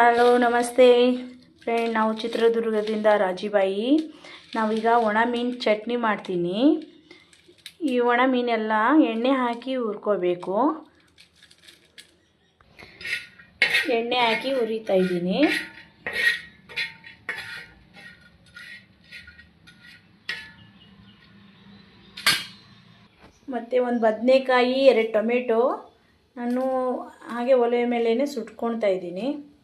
Hello, ನಮಸ್ತೆ. Friend, ನಾವು ಚಿತ್ರದುರ್ಗದಿಂದ ರಾಜೀಬಾಯಿ. ನಾವೀಗ ಒಣ ಮೀನು ಚಟ್ನಿ ಮಾಡ್ತೀನಿ. ಈ ಒಣ ಮೀನೆಲ್ಲ ಎಣ್ಣೆ ಹಾಕಿ ಹುರ್ಕೋಬೇಕು. ಎಣ್ಣೆ ಹಾಕಿ ಹುರಿತಾ ಇದ್ದೀನಿ. ಮತ್ತು ಒಂದು ಬದನೆಕಾಯಿ, ಎರಡು ಟೊಮೆಟೊ. ನಾನು ಹಾಗೆ ಒಲೆ ಮೇಲೇ ಸುಟ್ಕೊಳ್ತಾ ಇದ್ದೀನಿ.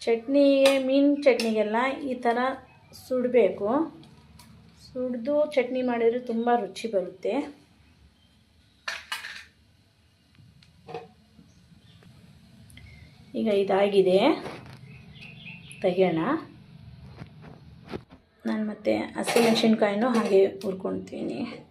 ಚಟ್ನಿಗೆ, ಮೀನು ಚಟ್ನಿಗೆಲ್ಲ ಈ ಥರ ಸುಡಬೇಕು. ಸುಡಿದು ಚಟ್ನಿ ಮಾಡಿದರೆ ತುಂಬ ರುಚಿ ಬರುತ್ತೆ. ಈಗ ಇದಾಗಿದೆ. ತೆಗೆಯೋಣ. ನಾನು ಮತ್ತೆ ಹಸಿಮೆಣ್ಸಿನ್ಕಾಯಿನೂ ಹಾಗೆ ಹುರ್ಕೊಳ್ತೀನಿ.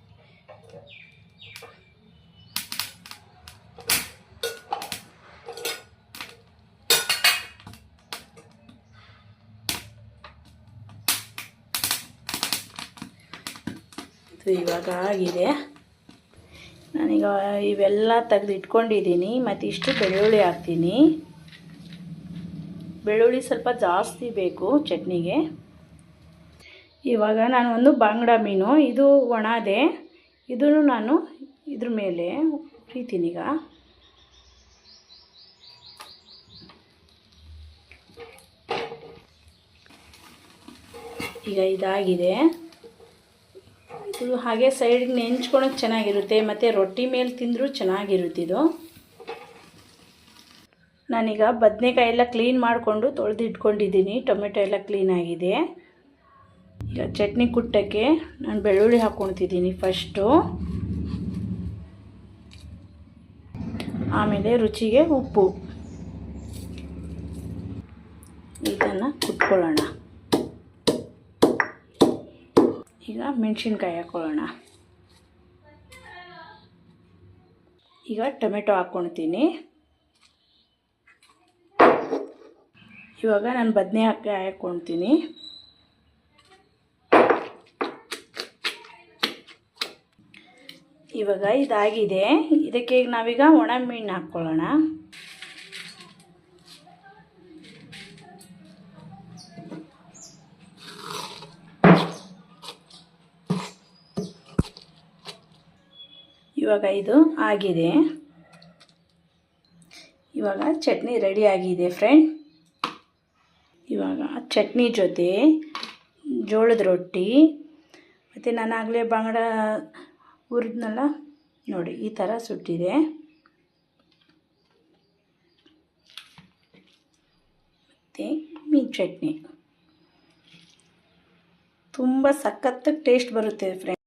ಇದು ಇವಾಗ ಆಗಿದೆ. ನಾನೀಗ ಇವೆಲ್ಲ ತೆಗೆದು ಇಟ್ಕೊಂಡಿದ್ದೀನಿ. ಮತ್ತು ಇಷ್ಟು ಬೆಳ್ಳುಳ್ಳಿ ಹಾಕ್ತೀನಿ. ಬೆಳ್ಳುಳ್ಳಿ ಸ್ವಲ್ಪ ಜಾಸ್ತಿ ಬೇಕು ಚಟ್ನಿಗೆ. ಇವಾಗ ನಾನು ಒಂದು ಬಾಂಗ್ಡಾ ಮೀನು, ಇದು ಒಣದೆ. ಇದನ್ನು ನಾನು ಇದ್ರ ಮೇಲೆ ಈಗ. ಈಗ ಇದಾಗಿದೆ. ಇದು ಹಾಗೆ ಸೈಡ್ಗೆ ನೆಂಚ್ಕೊಳಕ್ಕೆ ಚೆನ್ನಾಗಿರುತ್ತೆ, ಮತ್ತು ರೊಟ್ಟಿ ಮೇಲೆ ತಿಂದರೂ ಚೆನ್ನಾಗಿರುತ್ತೆ ಇದು. ನಾನೀಗ ಬದನೆಕಾಯಿ ಎಲ್ಲ ಕ್ಲೀನ್ ಮಾಡಿಕೊಂಡು ತೊಳೆದು ಇಟ್ಕೊಂಡಿದ್ದೀನಿ ಟೊಮೆಟೊ ಎಲ್ಲ ಕ್ಲೀನಾಗಿದೆ ಈಗ ಚಟ್ನಿ ಕುಟ್ಟಕ್ಕೆ ನಾನು ಬೆಳ್ಳುಳ್ಳಿ ಹಾಕ್ಕೊಳ್ತಿದ್ದೀನಿ ಫಸ್ಟು ಆಮೇಲೆ ರುಚಿಗೆ ಉಪ್ಪು. ಇದನ್ನು ಕುಟ್ಕೊಳ್ಳೋಣ. ಈಗ ಮೆಣಸಿನ್ಕಾಯಿ ಹಾಕ್ಕೊಳ್ಳೋಣ ಈಗ ಟೊಮೆಟೊ ಹಾಕ್ಕೊಳ್ತೀನಿ. ಇವಾಗ ನಾನು ಬದನೆ ಹಾಕಿ ಹಾಕ್ಕೊಳ್ತೀನಿ. ಇವಾಗ ಇದಾಗಿದೆ. ಇದಕ್ಕೆ ನಾವೀಗ ಒಣ ಮೀನು ಹಾಕ್ಕೊಳ್ಳೋಣ. ಇವಾಗ ಇದು ಆಗಿದೆ. ಇವಾಗ ಚಟ್ನಿ ರೆಡಿ ಆಗಿದೆ ಫ್ರೆಂಡ್ ಇವಾಗ ಚಟ್ನಿ ಜೊತೆ ಜೋಳದ ರೊಟ್ಟಿ, ಮತ್ತು ನಾನು ಆಗಲೇ ಬಂಗಡ ಹುರಿದ್ನಲ್ಲ, ನೋಡಿ ಈ ಥರ ಸುಟ್ಟಿದೆ. ಮತ್ತು ಮೀನು ಚಟ್ನಿ. ತುಂಬ ಸಖತ್ತಾಗಿ ಟೇಸ್ಟ್ ಬರುತ್ತೆ ಫ್ರೆಂಡ್